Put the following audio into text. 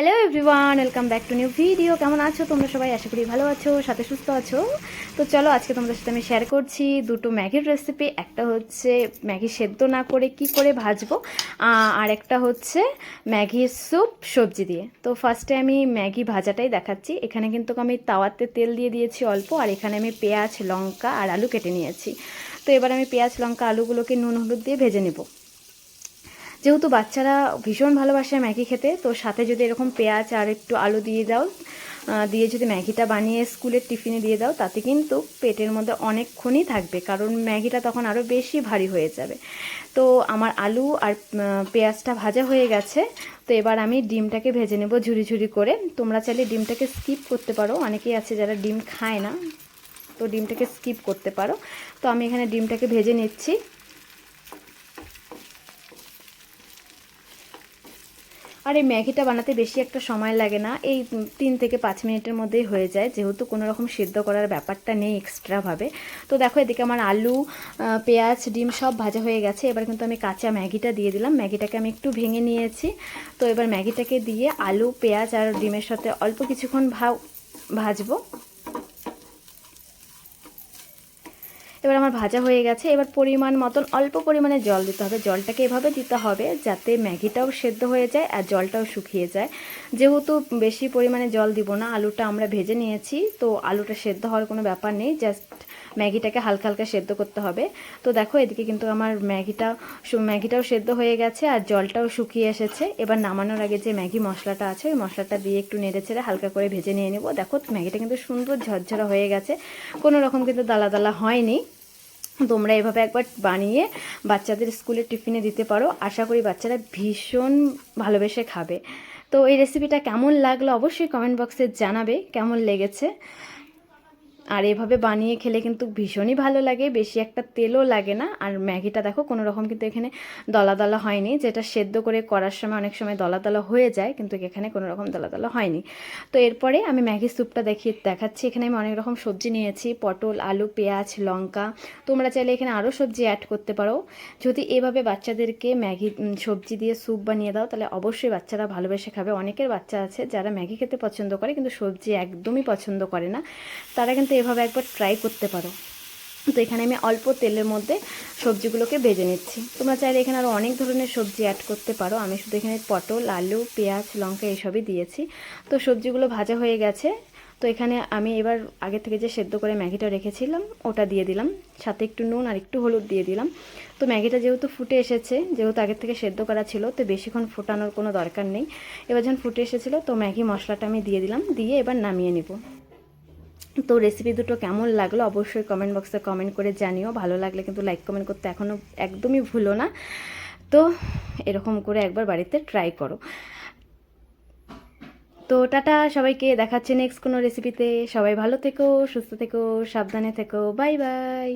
Hello everyone welcome back to new video কেমন আছো? তোমরা সবাই আশা করি ভালো আছো, সাথে সুস্থ আছো। তো চলো, আজকে তোমাদের সাথে আমি শেয়ার করছি দুটো ম্যাগির রেসিপি একটা হচ্ছে ম্যাগি সেদ্ধ না করে কি করে ভাজবো আর একটা হচ্ছে ম্যাগি স্যুপ সবজি দিয়ে। তো ফার্স্টে আমি ম্যাগি ভাজাটাই দেখাচ্ছি। এখানে কিন্তু আমি তাওয়াতে তেল দিয়ে দিয়েছি অল্প, আর এখানে আমি পেঁয়াজ, লঙ্কা আর আলু কেটে নিয়েছি। তো এবার আমি পেঁয়াজ, লঙ্কা, আলুগুলোকে নুন, হলুদ দিয়ে ভেজে নেব। যেহেতু বাচ্চারা ভীষণ ভালোবাসে ম্যাগি খেতে, তো সাথে যদি এরকম পেঁয়াজ আর একটু আলু দিয়ে দাও দিয়ে যদি ম্যাগিটা বানিয়ে স্কুলের টিফিনে দিয়ে দাও, তাতে কিন্তু পেটের মধ্যে অনেকক্ষণই থাকবে, কারণ ম্যাগিটা তখন আরও বেশি ভারী হয়ে যাবে। তো আমার আলু আর পেঁয়াজটা ভাজা হয়ে গেছে, তো এবার আমি ডিমটাকে ভেজে নেব ঝুরি ঝুরি করে। তোমরা চাইলে ডিমটাকে স্কিপ করতে পারো, অনেকেই আছে যারা ডিম খায় না, তো ডিমটাকে স্কিপ করতে পারো। তো আমি এখানে ডিমটাকে ভেজে নিচ্ছি। আর এই ম্যাগিটা বানাতে বেশি একটা সময় লাগে না। এই তিন থেকে পাঁচ মিনিটের মধ্যেই হয়ে যায়। যেহেতু কোনো রকম সিদ্ধ করার ব্যাপারটা নেই এক্সট্রাভাবে তো দেখো এদিকে আমার আলু পেঁয়াজ, ডিম সব ভাজা হয়ে গেছে। এবার কিন্তু আমি কাঁচা ম্যাগিটা দিয়ে দিলাম। ম্যাগিটাকে আমি একটু ভেঙে নিয়েছি। তো এবার ম্যাগিটাকে দিয়ে আলু, পেঁয়াজ আর ডিমের সাথে অল্প কিছুক্ষণ ভাজবো। এবার আমার ভাজা হয়ে গেছে। এবার পরিমাণ মতন অল্প পরিমাণে জল দিতে হবে। জলটাকে এভাবে দিতে হবে যাতে ম্যাগিটাও সেদ্ধ হয়ে যায় আর জলটাও শুকিয়ে যায়। যেহেতু বেশি পরিমাণে জল দিব না, আলুটা আমরা ভেজে নিয়েছি, তো আলুটা সেদ্ধ হওয়ার কোনো ব্যাপার নেই। জাস্ট ম্যাগিটাকে হালকা হালকা সেদ্ধ করতে হবে। তো দেখো, এদিকে কিন্তু আমার ম্যাগিটা ম্যাগিটাও সেদ্ধ হয়ে গেছে আর জলটাও শুকিয়ে এসেছে। এবার নামানোর আগে যে ম্যাগি মশলাটা আছে, ওই মশলাটা দিয়ে একটু নেড়ে ছেড়ে হালকা করে ভেজে নিয়ে নেব। দেখো, ম্যাগিটা কিন্তু সুন্দর ঝরঝরা হয়ে গেছে। কোনো রকম কিন্তু দালা দালা হয়নি। তোমরা এভাবে একবার বানিয়ে বাচ্চাদের স্কুলে টিফিনে দিতে পারো। আশা করি বাচ্চারা ভীষণ ভালোবেসে খাবে। তো এই রেসিপিটা কেমন লাগল অবশ্যই কমেন্ট বক্সে জানাবে, কেমন লেগেছে? আর এভাবে বানিয়ে খেলে কিন্তু ভীষণই ভালো লাগে, বেশি একটা তেলও লাগে না। আর ম্যাগিটা দেখো, কোনো রকম কিন্তু এখানে দলা দলা হয়নি, যেটা সেদ্ধ করে করার সময় অনেক সময় দলা দলা হয়ে যায়, কিন্তু এখানে কোনো রকম দলা দলা হয়নি। তো এরপরে আমি ম্যাগি স্যুপটা দেখিয়ে দেখাচ্ছি। এখানে আমি অনেক রকম সবজি নিয়েছি, পটল, আলু, পেঁয়াজ, লঙ্কা। তোমরা চাইলে এখানে আরও সবজি অ্যাড করতে পারো। যদি এভাবে বাচ্চাদেরকে ম্যাগি সবজি দিয়ে স্যুপ বানিয়ে দাও, তাহলে অবশ্যই বাচ্চারা ভালোবেসে খাবে। অনেকের বাচ্চা আছে যারা ম্যাগি খেতে পছন্দ করে, কিন্তু সবজি একদমই পছন্দ করে না। তারা কিন্তু এভাবে একবার ট্রাই করতে পারো। তো এখানে আমি অল্প তেলের মধ্যে সবজিগুলোকে ভেজে নিচ্ছি। তোমরা চাইলে এখানে আরও অনেক ধরনের সবজি অ্যাড করতে পারো। আমি শুধু এখানে পটল, আলু, পেঁয়াজ, লঙ্কা এইসবই দিয়েছি। তো সবজিগুলো ভাজা হয়ে গেছে। তো এখানে আমি এবার আগে থেকে যে সেদ্ধ করে ম্যাগিটা রেখেছিলাম, ওটা দিয়ে দিলাম। সাথে একটু নুন আর একটু হলুদ দিয়ে দিলাম। তো ম্যাগিটা যেহেতু ফুটে এসেছে, যেহেতু আগের থেকে সেদ্ধ করা ছিল, তো বেশিক্ষণ ফোটানোর কোনো দরকার নেই। এবার যখন ফুটে এসেছিল, তো ম্যাগি মশলাটা আমি দিয়ে দিলাম। দিয়ে এবার নামিয়ে নিব। তো রেসিপি দুটো কেমন লাগল অবশ্যই কমেন্ট বক্সে কমেন্ট করে জানিও। ভালো লাগলে কিন্তু লাইক কমেন্ট করতে এখনও একদমই ভুলো না। তো এরকম করে একবার বাড়িতে ট্রাই করো। তো টাটা, সবাইকে দেখাচ্ছে নেক্সট কোনো রেসিপিতে সবাই ভালো থেকো, সুস্থ থেকো, সাবধানে থেকো। Bye bye